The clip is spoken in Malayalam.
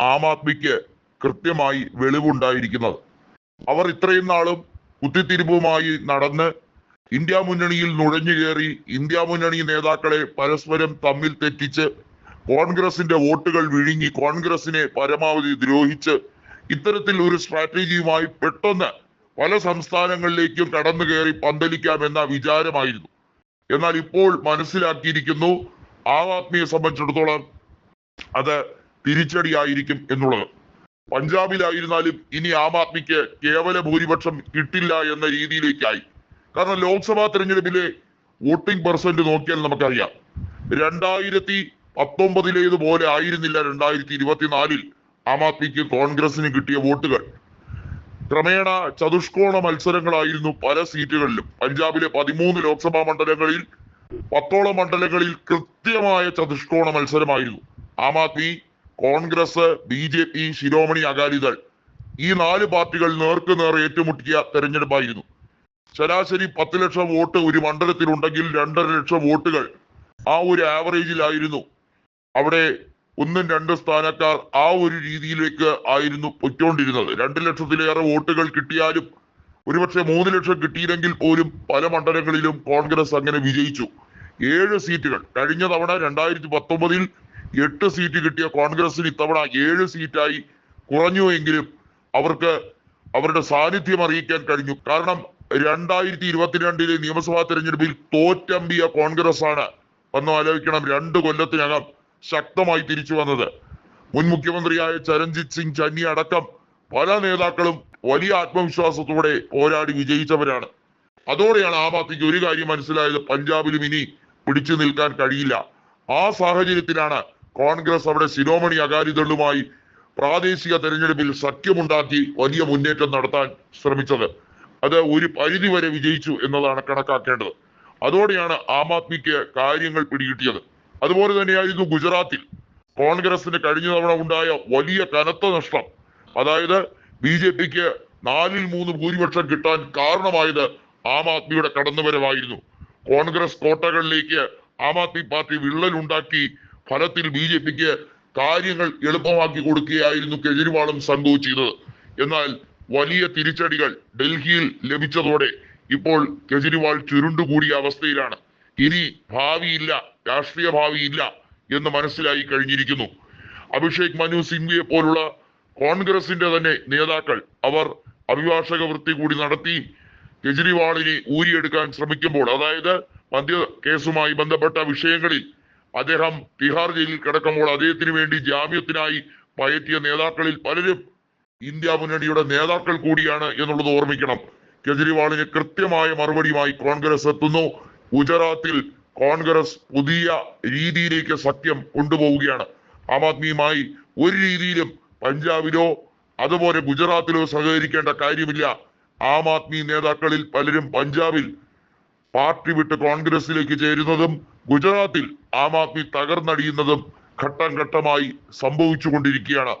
ആം ആദ്മിക്ക് കൃത്യമായി വെളിവുണ്ടായിരിക്കുന്നത്. അവർ ഇത്രയും നാളും കുത്തിത്തിരിപ്പുമായി നടന്ന് ഇന്ത്യ മുന്നണിയിൽ നുഴഞ്ഞു കയറി ഇന്ത്യ മുന്നണി നേതാക്കളെ പരസ്പരം തമ്മിൽ തെറ്റിച്ച് കോൺഗ്രസിന്റെ വോട്ടുകൾ വിഴുങ്ങി കോൺഗ്രസിനെ പരമാവധി ദ്രോഹിച്ച് ഇത്തരത്തിൽ ഒരു സ്ട്രാറ്റജിയുമായി പെട്ടെന്ന് പല സംസ്ഥാനങ്ങളിലേക്കും കടന്നു കയറി പന്തലിക്കാമെന്ന വിചാരമായിരുന്നു. എന്നാൽ ഇപ്പോൾ മനസ്സിലാക്കിയിരിക്കുന്നു ആം ആദ്മിയെ സംബന്ധിച്ചിടത്തോളം അത് തിരിച്ചടിയായിരിക്കും എന്നുള്ളത്. പഞ്ചാബിലായിരുന്നാലും ഇനി ആം ആദ്മിക്ക് കേവല ഭൂരിപക്ഷം കിട്ടില്ല എന്ന രീതിയിലേക്കായി. കാരണം ലോക്സഭാ തെരഞ്ഞെടുപ്പിലെ വോട്ടിംഗ് പെർസെന്റ് നോക്കിയാൽ നമുക്കറിയാം. രണ്ടായിരത്തി പത്തൊമ്പതിലേതുപോലെ ആയിരുന്നില്ല രണ്ടായിരത്തി ഇരുപത്തിനാലിൽ ആം ആദ്മിക്ക് കോൺഗ്രസിന് കിട്ടിയ വോട്ടുകൾ. ക്രമേണ ചതുഷ്കോണ മത്സരങ്ങളായിരുന്നു പല സീറ്റുകളിലും. പഞ്ചാബിലെ പതിമൂന്ന് ലോക്സഭാ മണ്ഡലങ്ങളിൽ പത്തോളം മണ്ഡലങ്ങളിൽ കൃത്യമായ ചതുഷ്കോണ മത്സരമായിരുന്നു. Aam Aadmi Congress B J P Shiromani Akali Dal ഈ നാല് പാർട്ടികൾ നേർക്ക് നേർ ഏറ്റുമുട്ടിയ തെരഞ്ഞെടുപ്പായിരുന്നു. ശരാശരി പത്ത് ലക്ഷം വോട്ട് ഒരു മണ്ഡലത്തിൽ ഉണ്ടെങ്കിൽ രണ്ടര ലക്ഷം വോട്ടുകൾ ആ ഒരു ആവറേജിലായിരുന്നു അവിടെ ഒന്നും രണ്ട് സ്ഥാനക്കാർ ആ ഒരു രീതിയിലേക്ക് ആയിരുന്നു പൊയ്ക്കൊണ്ടിരുന്നത്. രണ്ട് ലക്ഷത്തിലേറെ വോട്ടുകൾ കിട്ടിയാലും ഒരുപക്ഷെ മൂന്ന് ലക്ഷം കിട്ടിയില്ലെങ്കിൽ പോലും പല മണ്ഡലങ്ങളിലും കോൺഗ്രസ് അങ്ങനെ വിജയിച്ചു. ഏഴ് സീറ്റുകൾ. കഴിഞ്ഞ തവണ രണ്ടായിരത്തി പത്തൊമ്പതിൽ എട്ട് സീറ്റ് കിട്ടിയ കോൺഗ്രസിന് ഇത്തവണ ഏഴ് സീറ്റായി കുറഞ്ഞു എങ്കിലും അവർക്ക് അവരുടെ സാന്നിധ്യം അറിയിക്കാൻ കഴിഞ്ഞു. കാരണം രണ്ടായിരത്തി ഇരുപത്തിരണ്ടിലെ നിയമസഭാ തെരഞ്ഞെടുപ്പിൽ തോറ്റമ്പിയ കോൺഗ്രസ് ആണ് ഒന്ന് ആലോചിക്കണം രണ്ട് കൊല്ലത്തിനകം ശക്തമായി തിരിച്ചു വന്നത്. മുൻ മുഖ്യമന്ത്രിയായ ചരൺജിത് സിംഗ് ചന്നി അടക്കം പല നേതാക്കളും വലിയ ആത്മവിശ്വാസത്തോടെ പോരാടി വിജയിച്ചവരാണ്. അതോടെയാണ് ആം ആദ്മിക്ക് ഒരു കാര്യം മനസ്സിലായത് പഞ്ചാബിലും ഇനി പിടിച്ചു നിൽക്കാൻ കഴിയില്ല. ആ സാഹചര്യത്തിലാണ് കോൺഗ്രസ് അവിടെ ശിരോമണി അകാലിദളുമായി പ്രാദേശിക തെരഞ്ഞെടുപ്പിൽ സഖ്യമുണ്ടാക്കി വലിയ മുന്നേറ്റം നടത്താൻ ശ്രമിച്ചത്. അത് ഒരു പരിധി വരെ വിജയിച്ചു എന്നതാണ് കണക്കാക്കേണ്ടത്. അതോടെയാണ് ആം ആദ്മിക്ക് കാര്യങ്ങൾ പിടികിട്ടിയത്. അതുപോലെ തന്നെയായിരുന്നു ഗുജറാത്തിൽ. കോൺഗ്രസിന് കഴിഞ്ഞ തവണ ഉണ്ടായ വലിയ കനത്ത നഷ്ടം. അതായത് ബി ജെ പിക്ക് നാലിൽ മൂന്ന് ഭൂരിപക്ഷം കിട്ടാൻ കാരണമായത് ആം ആദ്മിയുടെ കടന്നുവരവായിരുന്നു. കോൺഗ്രസ് കോട്ടകളിലേക്ക് ആം ആദ്മി പാർട്ടി വിള്ളലുണ്ടാക്കി ഫലത്തിൽ ബി ജെ പിക്ക് കാര്യങ്ങൾ എളുപ്പമാക്കി കൊടുക്കുകയായിരുന്നു കെജ്രിവാളും സംഘവും ചെയ്തത്. എന്നാൽ വലിയ തിരിച്ചടികൾ ഡൽഹിയിൽ ലഭിച്ചതോടെ ഇപ്പോൾ കെജ്രിവാൾ ചുരുണ്ടുകൂടിയ അവസ്ഥയിലാണ്. ഇനി ഭാവിയില്ല രാഷ്ട്രീയ ഭാവിയില്ല എന്ന് മനസ്സിലായി കഴിഞ്ഞിരിക്കുന്നു. അഭിഷേക് മനു സിംഗ്വിയെ പോലുള്ള കോൺഗ്രസിന്റെ തന്നെ നേതാക്കൾ അവർ അഭിഭാഷക വൃത്തി കൂടി നടത്തി കെജ്രിവാളിനെ ഊരിയെടുക്കാൻ ശ്രമിക്കുമ്പോൾ അതായത് മദ്യ കേസുമായി ബന്ധപ്പെട്ട വിഷയങ്ങളിൽ അദ്ദേഹം തിഹാർ ജയിലിൽ കിടക്കുമ്പോൾ അദ്ദേഹത്തിന് വേണ്ടി ജാമ്യത്തിനായി പയറ്റിയ നേതാക്കളിൽ പലരും ഇന്ത്യ മുന്നണിയുടെ നേതാക്കൾ കൂടിയാണ് എന്നുള്ളത് ഓർമ്മിക്കണം. കെജ്രിവാളിന് കൃത്യമായ മറുപടിയുമായി കോൺഗ്രസ് എത്തുന്നു. ഗുജറാത്തിൽ കോൺഗ്രസ് പുതിയ രീതിയിലേക്ക് സത്യം കൊണ്ടുപോവുകയാണ്. ആം ആദ്മിയുമായി ഒരു രീതിയിലും പഞ്ചാബിലോ അതുപോലെ ഗുജറാത്തിലോ സഹകരിക്കേണ്ട കാര്യമില്ല. ആം ആദ്മി നേതാക്കളിൽ പലരും പഞ്ചാബിൽ പാർട്ടി വിട്ട് കോൺഗ്രസിലേക്ക് ചേരുന്നതും ഗുജറാത്തിൽ ആം ആദ്മി തകർന്നടിയുന്നതും ഘട്ടം ഘട്ടമായി സംഭവിച്ചുകൊണ്ടിരിക്കുകയാണ്.